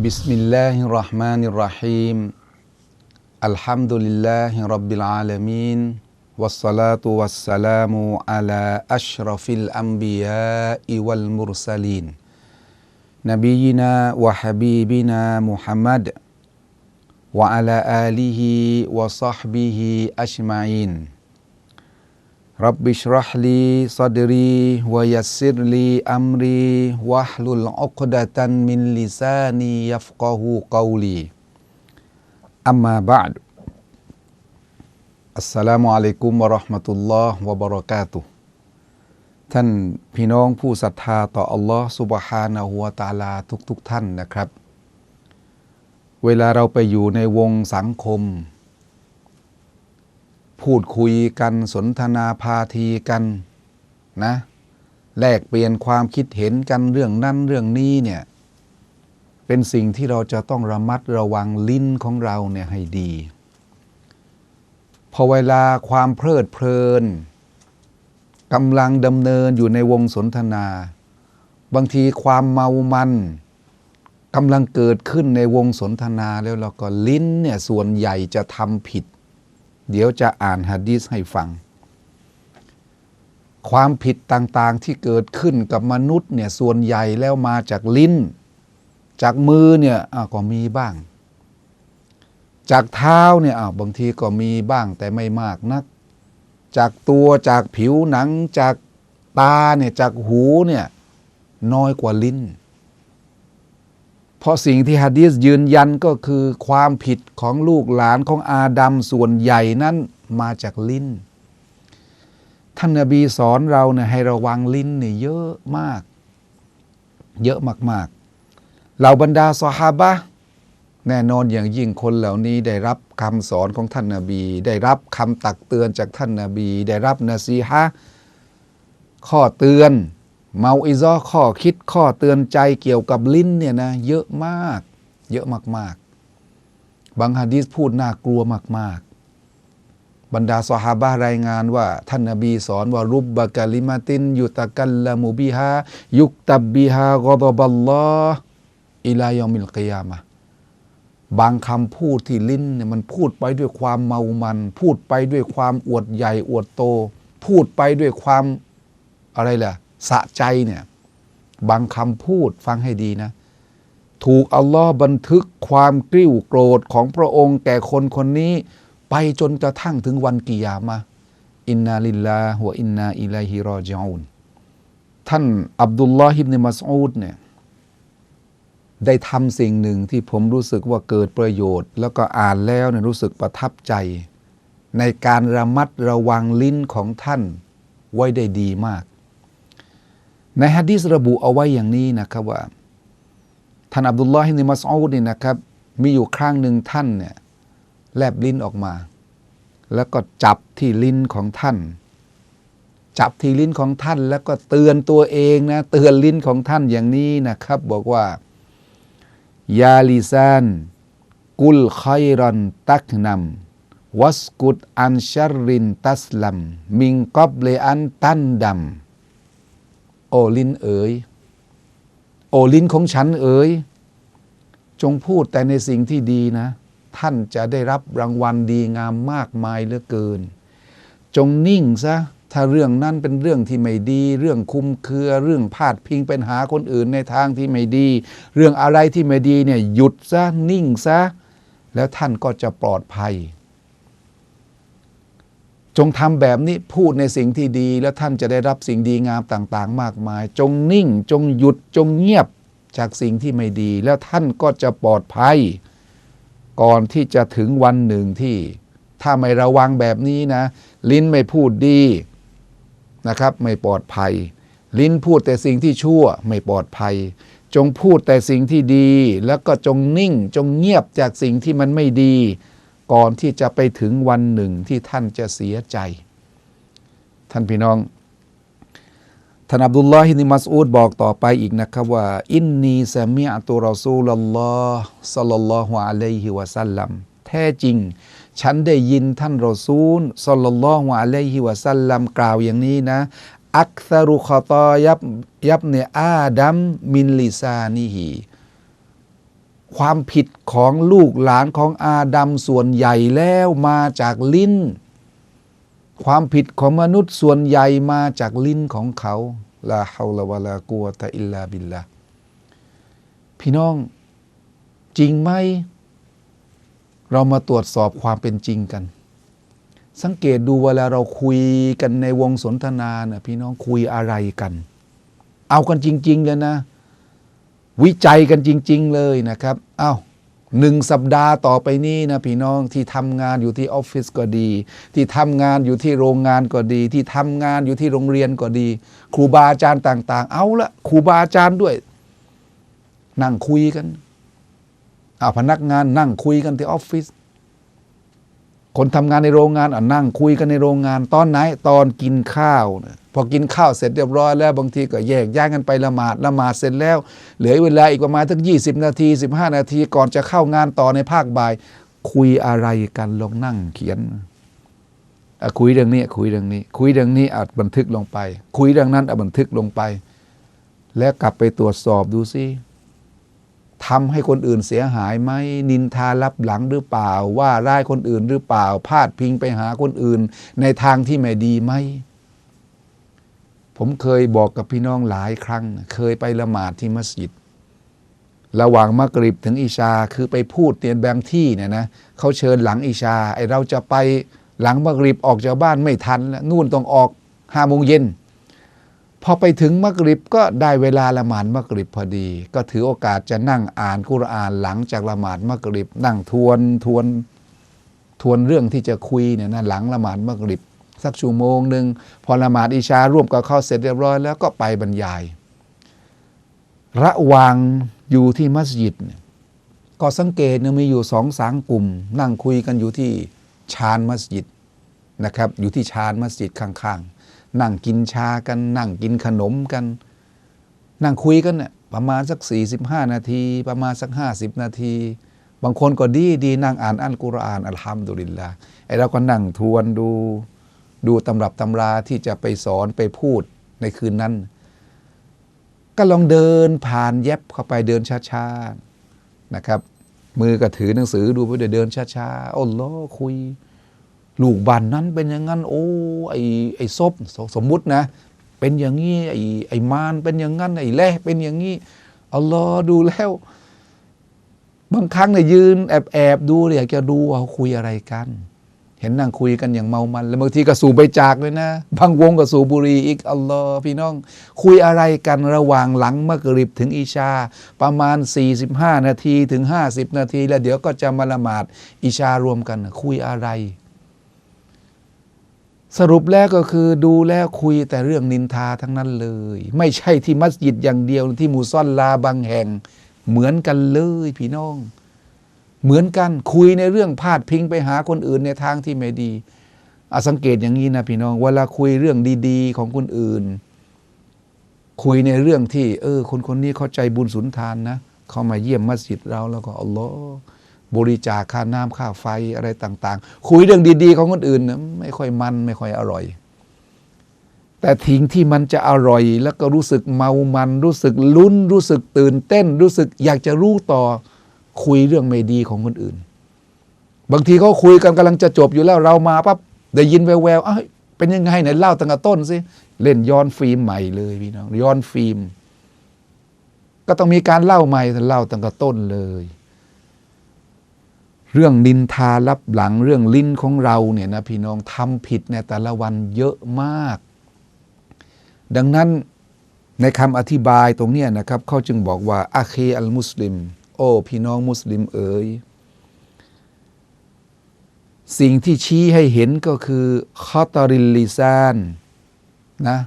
بسم الله الرحمن الرحيم الحمد لله رب العالمين والصلاة والسلام على أشرف الأنبياء والمرسلين نبينا وحبيبنا محمد وعلى آله وصحبه أجمعين รับบิชรัฮลีซาดรีวายัสซิรลีอัมรีวะฮลุลอุกดะตันมินลิซานียัฟกะฮูกาวลีอัมมาบาดอัสสลามุอะลัยกุมวะราะห์มะตุลลอฮ์วะบะเราะกาตุท่านพี่น้องผู้ศรัทธาต่ออัลลอฮ์สุบฮานะฮุวาตาลาทุกๆท่านนะครับ เวลาเราไปอยู่ในวงสังคม พูดคุยกันสนทนาพาทีกันนะแลกเปลี่ยนความคิดเห็นกันเรื่องนั้นเรื่องนี้เนี่ยเป็นสิ่งที่เราจะต้องระมัดระวังลิ้นของเราเนี่ยให้ดี พอเวลาความเพลิดเพลินกำลังดำเนินอยู่ในวงสนทนา บางทีความเมามันกำลังเกิดขึ้นในวงสนทนาแล้วเราก็ลิ้นเนี่ยส่วนใหญ่จะทำผิด เดี๋ยวจะอ่านฮะดีษให้ฟัง ความผิดต่างๆที่เกิดขึ้นกับมนุษย์เนี่ยส่วนใหญ่แล้วมาจากลิ้น จากมือเนี่ยก็มีบ้าง จากเท้าเนี่ยาบางทีก็มีบ้างแต่ไม่มากนัก จากตัวจากผิวหนังจากตาเนี่ยจากหูเนี่ยน้อยกว่าลิ้น เพราะสิ่งที่ฮะดีษยืนยันก็คือความผิดของลูกหลานของอาดัมส่วนใหญ่นั้นมาจากลิ้น ท่านนบีสอนเราเนี่ยให้ระวังลิ้นเนี่ยเยอะมาก เยอะมากๆเหล่าบรรดาสหาบะแน่นอนอย่างยิ่งคนเหล่านี้ได้รับคำสอนของท่านนาบี ได้รับคำตักเตือนจากท่านนาบี ได้รับนาซีฮะข้อเตือน เมาอิซอข้อคิดข้อเตือนใจเกี่ยวกับลิ้นเนี่ยนะเยอะมาก เยอะมากๆ บางฮะดีษพูดน่ากลัวมาก ๆ บรรดาสหาบะรายงานว่า ท่านนบีสอนว่ารุบบะกะลิมาติน ยุตะกัลละมุบิฮายุกตับบิฮากอดบัลลออิลายอมิลกิยามะบางคำพูดที่ลิ้นเนี่ยมันพูดไปด้วยความเมามัน พูดไปด้วยความอวดใหญ่อวดโต พูดไปด้วยความอะไรล่ะ สะใจเนี่ยบางคำพูดฟังให้ดีนะ ถูกอัลลอฮ์บันทึกความกริ้วโกรธของพระองค์แก่คนคนนี้ ไปจนกระทั่งถึงวันกิยามะอินนาลิลลาฮวอินนาอิลัยฮิรอจิอูนท่านอับดุลลอฮิบเนมัสอูดเนี่ยได้ทำสิ่งหนึ่งที่ผมรู้สึกว่าเกิดประโยชน์ แล้วก็อ่านแล้วเนี่ยรู้สึกประทับใจ ในการระมัดระวังลิ้นของท่านไว้ได้ดีมาก ในฮะดีษระบุเอาไว้อย่างนี้นะครับว่า ท่านอับดุลลอฮิบเนมัสอูดนี่นะครับ มีอยู่ครั้งหนึ่งท่านเนี่ยแลบลิ้นออกมา แล้วก็จับที่ลิ้นของท่าน จับที่ลิ้นของท่าน แล้วก็เตือนตัวเองนะ เตือนลิ้นของท่านอย่างนี้นะครับ บอกว่ายาลิซานกุลไครอนตักนำวัสกุดอันชรรินตัสลัม มิงกอบเลอันตันดำ โอลินเอ๋ยโอลินของฉันเอ๋ยจงพูดแต่ในสิ่งที่ดีนะ ท่านจะได้รับรางวัลดีงามมากมายเหลือเกิน จงนิ่งซะถ้าเรื่องนั้นเป็นเรื่องที่ไม่ดี เรื่องคุมเครือ เรื่องพาดพิงเป็นหาคนอื่นในทางที่ไม่ดี เรื่องอะไรที่ไม่ดีเนี่ยหยุดซะนิ่งซะแล้วท่านก็จะปลอดภัย จงทำแบบนี้พูดในสิ่งที่ดี แล้วท่านจะได้รับสิ่งดีงามต่าง ๆ มากมาย จงนิ่ง จงหยุดจงเงียบจากสิ่งที่ไม่ดี แล้วท่านก็จะปลอดภัย ก่อนที่จะถึงวันหนึ่งที่ ถ้าไม่ระวังแบบนี้นะ ลิ้นไม่พูดดีนะครับ ไม่ปลอดภัย ลิ้นพูดแต่สิ่งที่ชั่วไม่ปลอดภัย จงพูดแต่สิ่งที่ดี แล้วก็จงนิ่ง จงเงียบจากสิ่งที่มันไม่ดี ก่อนที่จะไปถึงวันหนึ่งที่ท่านจะเสียใจ ท่านพี่น้องท่านอับดุลลอฮินิมัสอูดบอกต่อไปอีกนะครับว่า อินนีสามีอัตุรอซูลลอฮ์สัลลัลลอฮุอะลัยฮิวะสัลลัมแท้จริง ฉันได้ยินท่านรอซูลสัลลัลลอฮุอะลัยฮิวะสัลลัมกล่าวอย่างนี้นะ อักษรุขตอยับยับเนอาดัมมินลิซานิฮี ความผิดของลูกหลานของอาดัมส่วนใหญ่แล้วมาจากลิ้น ความผิดของมนุษย์ส่วนใหญ่มาจากลิ้นของเขาลาฮาวลาวะลากัวตะอิลลาบิลละพี่น้องจริงไหม เรามาตรวจสอบความเป็นจริงกัน สังเกตดูเวลาเราคุยกันในวงสนทนาเนะพี่น้องคุยอะไรกัน เอากันจริง ๆ เลยนะ วิจัยกันจริง ๆ เลยนะครับเอา้าหนึ่งสัปดาห์ต่อไปนี้นะพี่น้องที่ทำงานอยู่ที่ออฟฟิศก็ดี ที่ทำงานอยู่ที่โรงงานก็ดี ที่ทำงานอยู่ที่โรงเรียนก็ดี ครูบาอาจารย์ต่าง ๆ เอาละครูบาอาจารย์ด้วย นั่งคุยกันเอาพนักงานนั่งคุยกันที่ออฟฟิศคนทำงานในโรงงานอะนั่งคุยกันในโรงงาน ตอนไหนตอนกินข้าวนะ พอกินข้าวเสร็จเรียบร้อยแล้วบางทีก็แยกย้ายกันไปละหมาดละหมาดเสร็จแล้ว เหลือเวลาอีกประมาณทั้ง20 นาที 15 นาทีก่อนจะเข้างานต่อในภาคบ่าย คุยอะไรกันลงนั่งเขียนคุยเรื่องนี้คุยเรื่องนี้ คุยเรื่องนี้อาจบันทึกลงไป คุยเรื่องนั้นอาจบันทึกลงไป แล้วกลับไปตรวจสอบดูซิทำให้คนอื่นเสียหายไหมนินทารับหลังหรือเปล่า ว่าร้ายคนอื่นหรือเปล่าพาดพิงไปหาคนอื่น ในทางที่ไม่ดีไหม ผมเคยบอกกับพี่น้องหลายครั้ง เคยไปละหมาดที่มัสยิด ระหว่างมักริบถึงอิชาคือไปพูดเตียนแบงที่เนี่ยนะเขาเชิญหลังอิชาไอเราจะไปหลังมักริบออกจากบ้านไม่ทันแล้วนู่นต้องออกห้าโมงเย็นพอไปถึงมักริบก็ได้เวลาละหมาดมักริบพอดี ก็ถือโอกาสจะนั่งอ่านกุรอานหลังจากละหมาดมักริบ นั่งทวนทวนทวนเรื่องที่จะคุยเนี่ยนะหลังละหมาดมักริบ สักชั่วโมงหนึ่งพอละหมาดอิชาร่วมกับเขาเสร็จเรียบร้อยแล้วก็ไปบรรยาย ระหว่างอยู่ที่มัสยิด ก็สังเกตเนี่ยมีอยู่สองสามกลุ่ม นั่งคุยกันอยู่ที่ชานมัสยิดนะครับ อยู่ที่ชานมัสยิดข้างๆ นั่งกินชากัน นั่งกินขนมกัน นั่งคุยกันเนี่ยประมาณสัก 45 นาที ประมาณสัก 50 นาที บางคนก็ดีดีนั่งอ่านอัลกุรอานอัลฮัมดุลิลลาห์ไอเราก็นั่งทวนดู ดูตำรับตำราที่จะไปสอนไปพูดในคืนนั้น ก็ลองเดินผ่านแยบเข้าไปเดินช้าๆนะครับ มือก็ถือหนังสือดูไปเดินช้าๆอ้ล้อคุย ลูกบ้านนั้นเป็นอย่างนั้นโอ้ไอไอซบสมมุตินะ เป็นอย่างนี้ไอไอมารเป็นอย่างนั้นไอแล่เป็นอย่างนี้อัลลอฮ์ดูแล้ว บางครั้งเนี่ยยืนแอบแอบๆดูเลยอยากจะดูว่าเขาคุยอะไรกัน เห็นนั่งคุยกันอย่างเมามัน แล้วบางทีก็สูบไปจากเลยนะ บางวงก็สูบบุหรีอีกอัลลอฮ์พี่น้อง คุยอะไรกันระหว่างหลังมะกริบถึงอิชา ประมาณ 45 นาทีถึง 50 นาที แล้วเดี๋ยวก็จะมาละหมาดอิชารวมกัน คุยอะไร สรุปแล้วก็คือดูแล้วคุยแต่เรื่องนินทาทั้งนั้นเลย ไม่ใช่ที่มัสยิดอย่างเดียวที่มูซอนลาบางแห่งเหมือนกันเลยพี่น้อง เหมือนกันคุยในเรื่องพาดพิงไปหาคนอื่นในทางที่ไม่ดีอสังเกตอย่างนี้นะพี่น้อง เวลาคุยเรื่องดี ๆ ของคนอื่น คุยในเรื่องที่ เออ คนคนนี้เข้าใจบุญสุนทานนะ เขามาเยี่ยมมัสยิดเราแล้วก็อัลลอฮ์บริจาคค่าน้ำค่าไฟอะไรต่าง ๆ คุยเรื่องดี ๆ ของคนอื่นนะไม่ค่อยมันไม่ค่อยอร่อย แต่ทิ้งที่มันจะอร่อย แล้วก็รู้สึกเมามัน รู้สึกลุ้น รู้สึกตื่นเต้น รู้สึกอยากจะรู้ต่อ คุยเรื่องไม่ดีของคนอื่น บางทีเขาคุยกันกำลังจะจบอยู่แล้วเรามาปั๊บได้ยินแววๆเอ้ยเป็นยังไงไหนเล่าตั้งแต่ต้นสิเล่นย้อนฟิล์มใหม่เลยพี่น้องย้อนฟิล์ม ก็ต้องมีการเล่าใหม่เล่าตั้งแต่ต้นเลย เรื่องนินทารับหลังเรื่องลิ้นของเราเนี่ยนะพี่น้องทำผิดในแต่ละวันเยอะมาก ดังนั้นในคำอธิบายตรงนี้นะครับเขาจึงบอกว่าอาเคอัลมุสลิม อ้ พี่น้องมุสลิมเอ๋ยสิ่งที่ชี้ให้เห็นก็คือคอตอริลลิซานนะ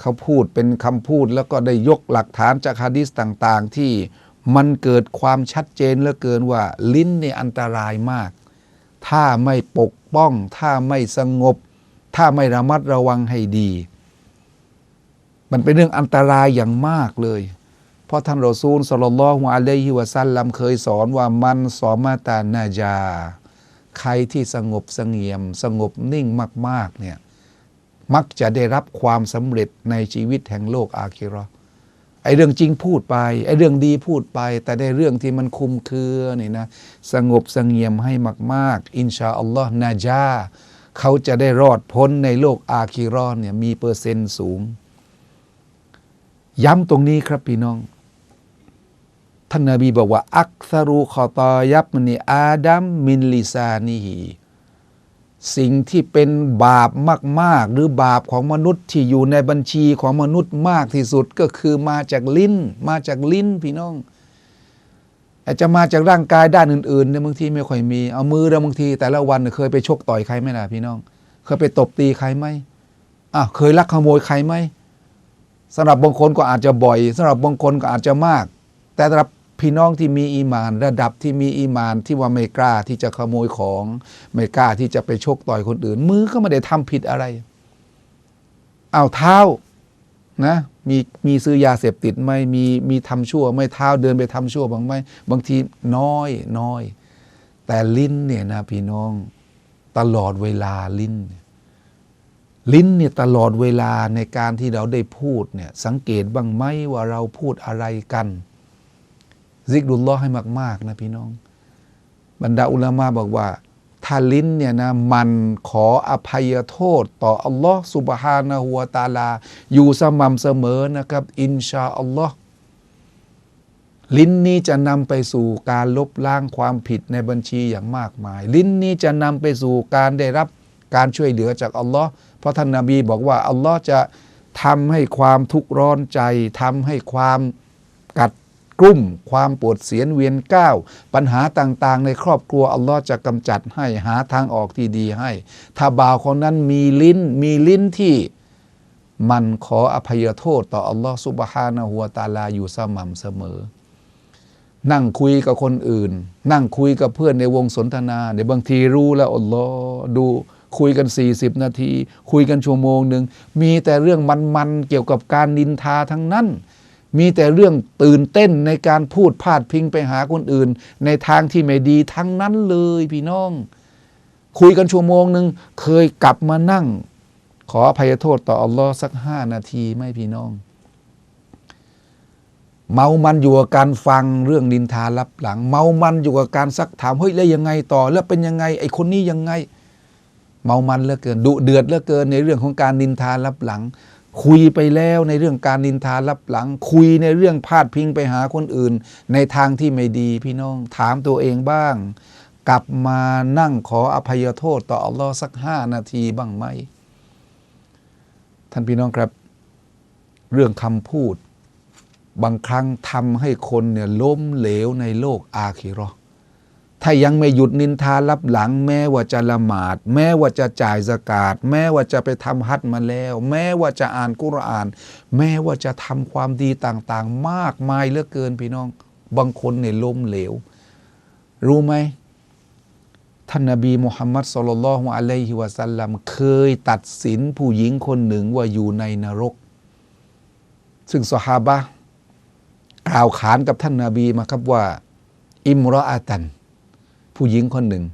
เขาพูดเป็นคำพูดแล้วก็ได้ยกหลักฐานจากฮะดิษต่าง ๆ ที่มันเกิดความชัดเจนเหลือเกินว่า ลิ้นนี่อันตรายมาก ถ้าไม่ปกป้อง ถ้าไม่สงบ ถ้าไม่ระมัดระวังให้ดี มันเป็นเรื่องอันตรายอย่างมากเลย เพราะท่านรอซูลสลลลลอฮุอะลัยฮิวะซัลลัมเคยสอนว่ามันสอมาตานาจา ใครที่สงบสงเียม สงบนิ่งมากๆเนี่ยมักจะได้รับความสำเร็จในชีวิตแห่งโลกอาคิราะห์ไอ้เรื่องจริงพูดไปไอ้เรื่องดีพูดไป แต่ได้เรื่องที่มันคุมเครือนี่นะสงบสงเียมให้มาก ๆ อินชาอัลลอฮ์นาจาเขาจะได้รอดพ้นในโลกอาคิราะห์เนี่ยมีเปอร์เซ็นต์สูง ย้ำตรงนี้ครับพี่น้อง ท่านนาบีบอกว่า อักซารูขอตอยับมนีอาดัมมินลิซานีฮีสิ่งที่เป็นบาปมาก ๆ หรือบาปของมนุษย์ที่อยู่ในบัญชีของมนุษย์มากที่สุดก็คือมาจากลิ้น มาจากลิ้นพี่น้องอาจจะมาจากร่างกายด้านอื่นๆเนี่ยบางทีไม่ค่อยมี เอามือเราบางที แต่ละวันเคยไปชกต่อยใครไหมล่ะพี่น้อง เคยไปตบตีใครไหมอะเคยลักขโมยใครไหมสำหรับบางคนก็อาจจะบ่อยสำหรับบางคนก็อาจจะมาก แต่สำหรับ พี่น้องที่มีอีมาน ระดับที่มีอีมานที่ว่าไม่กล้าที่จะขโมยของ ไม่กล้าที่จะไปชกต่อยคนอื่น มือก็ไม่ได้ทำผิดอะไร เอาเท้านะมีมีซื้อยาเสพติดไหมมีมีทำชั่วไม่เท้าเดินไปทำชั่วบ้างไหมบางทีน้อยน้อย แต่ลิ้นเนี่ยนะพี่น้องตลอดเวลาลิ้น ลิ้นเนี่ยตลอดเวลาในการที่เราได้พูดเนี่ยสังเกตบ้างไหมว่าเราพูดอะไรกัน ซิกดุลลอให้มาก ๆ นะพี่น้อง บรรดาอุลามะบอกว่าถ้าลิ้นเนี่ยนะมันขออภัยโทษ ต่ออัลลอฮ์สุบฮานะฮูวตาลา อยู่สม่ำเสมอนะครับ อินชาอัลลอฮ์ลิ้นนี้จะนำไปสู่การลบล้างความผิดในบัญชีอย่างมากมาย ลิ้นนี้จะนำไปสู่การได้รับการช่วยเหลือจากอัลลอฮ์เพราะท่านนาบีบอกว่าอัลลอฮ์จะทำให้ความทุกข์ร้อนใจทำให้ความ กลุ่ม ความปวดเสียนเวียนก้าวปัญหาต่างๆ ในครอบครัวอัลลอฮ์จะกำจัดให้หาทางออกที่ดีให้ ถ้าบ่าวคนนั้นมีลิ้นมีลิ้นที่มันขออภัยโทษต่ออัลลอฮ์สุบฮานะฮูวตาลาอยู่สม่ำเสมอ นั่งคุยกับคนอื่น นั่งคุยกับเพื่อนในวงสนทนาเดี๋ยวบางทีรู้แล้วอัลลอฮ์ดูคุยกัน 40 นาที คุยกันชั่วโมงหนึ่ง มีแต่เรื่องมันๆเกี่ยวกับการนินทาทั้งนั้น มีแต่เรื่องตื่นเต้นในการพูดพาดพิงไปหาคนอื่น ในทางที่ไม่ดีทั้งนั้นเลยพี่น้อง คุยกันชั่วโมงหนึ่งเคยกลับมานั่ง ขออภัยโทษต่ออัลลอฮ์สักห้านาทีไหมพี่น้อง เมามันอยู่กับการฟังเรื่องนินทาลับหลัง เมามันอยู่กับการซักถามเฮ้ยแล้วยังไงต่อ แล้วเป็นยังไง ไอ้คนนี้ยังไง เมามันเหลือเกินดุเดือดเหลือเกินในเรื่องของการนินทาลับหลัง คุยไปแล้วในเรื่องการนินทาลับหลัง คุยในเรื่องพาดพิงไปหาคนอื่น ในทางที่ไม่ดีพี่น้องถามตัวเองบ้าง กลับมานั่งขออภัยโทษต่ออัลลอฮ์สักห้านาทีบ้างไหม ท่านพี่น้องครับ เรื่องคำพูด บางครั้งทำให้คนเนี่ยล้มเหลวในโลกอาคิเราะห์ ถ้ายังไม่หยุดนินทารับหลัง แม้ว่าจะละหมาด แม้ว่าจะจ่ายสกาดแม้ว่าจะไปทำฮัจญ์มาแล้ว แม้ว่าจะอ่านกุรอาน แม้ว่าจะทำความดีต่างๆ มากมายเหลือเกินพี่น้อง บางคนเนี่ยล้มเหลว รู้ไหมท่านนบีมุฮัมมัดสุลลัลฮุอะลัยฮิวะสัลลัมเคยตัดสินผู้หญิงคนหนึ่งว่าอยู่ในนรก ซึ่งสหาบะกล่าวขานกับท่านนาบีมาครับว่า อิมรออาตัน ผู้หญิงคนหนึ่ง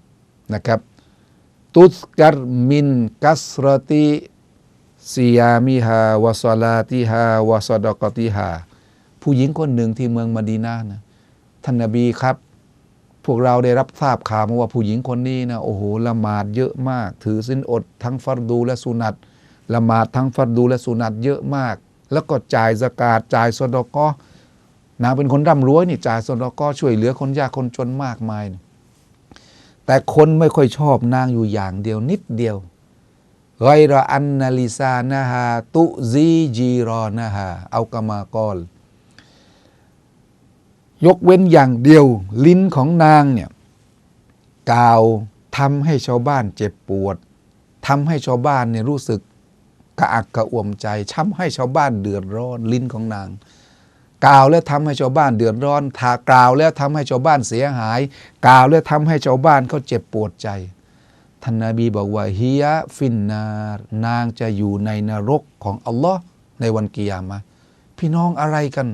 นะครับ ตุสกัรมินกัสรติซิยามิฮาวะซาลาติฮาวะซอดกติฮาผู้หญิงคนหนึ่งที่เมืองมดีนานะท่านนบีครับ พวกเราได้รับทราบข่าวมาว่าผู้หญิงคนนี้นะโอ้โหละหมาดเยอะมาก ถือสินอดทั้งฟัรดูและสุนัตละหมาดทั้งฟัรดูและสุนัตเยอะมาก แล้วก็จ่ายสกาดจ่ายสดกอนางเป็นคนร่ำรวยนี่จ่ายสดกอช่วยเหลือคนยากคนจนมากมาย แต่คนไม่ค่อยชอบนางอยู่อย่างเดียวนิดเดียวไรรอันนาลิซานะฮาตุซีจีรอนะฮาเอากามากอลยกเว้นอย่างเดียว ลิ้นของนางเนี่ยกล่าวทำให้ชาวบ้านเจ็บปวดทำให้ชาวบ้านเนี่ยรู้สึกกระอักกระอ่วมใจช้ำให้ชาวบ้านเดือดร้อนลิ้นของนาง กล่าวแล้วทำให้ชาวบ้านเดือดร้อนทากล่าวแล้วทำให้ชาวบ้านเสียหาย กล่าวแล้วทำให้ชาวบ้านเขาเจ็บปวดใจท่านนาบีบอกว่าฮิยะฟินนารนางจะอยู่ในนรกของอัลลอฮ์ในวันกิยามะพี่น้องอะไรกัน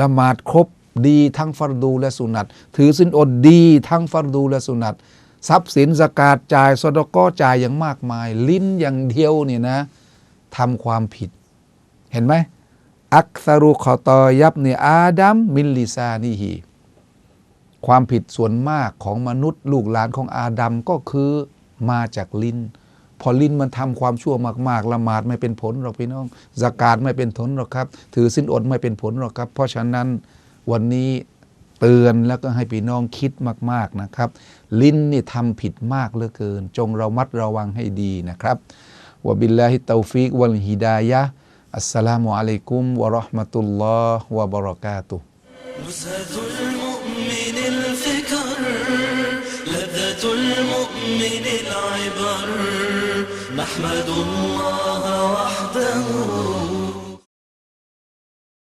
ละหมาดครบดีทั้งฟัรดูและสุนัตถือสินอดดีทั้งฟัรดูและสุนัตทรัพย์สินสกาดจ่ายสดก็จ่ายอย่างมากมาย ลิ้นอย่างเดียวเนี่ยนะทำความผิด เห็นไหม อักษรุขอตอยับเนี่ยอาดัมมิลลิซานีฮีความผิดส่วนมากของมนุษย์ลูกหลานของอาดัมก็คือมาจากลิ้น พอลิ้นมันทำความชั่วมากๆละหมาดไม่เป็นผลหรอกพี่น้องสกาดไม่เป็นผลหรอกครับ ถือสินอดไม่เป็นผลหรอกครับ เพราะฉะนั้นวันนี้เตือนแล้วก็ให้พี่น้องคิดมาก ๆนะครับ ลิ้นนี่ทำผิดมากเหลือเกิน จงระมัดระวังให้ดีนะครับวบิลลาฮิตตฟิกวัลฮิดายะ السلام عليكم ورحمة الله وبركاته. لذة المؤمن الفكر لذة المؤمن العبر. نحمد الله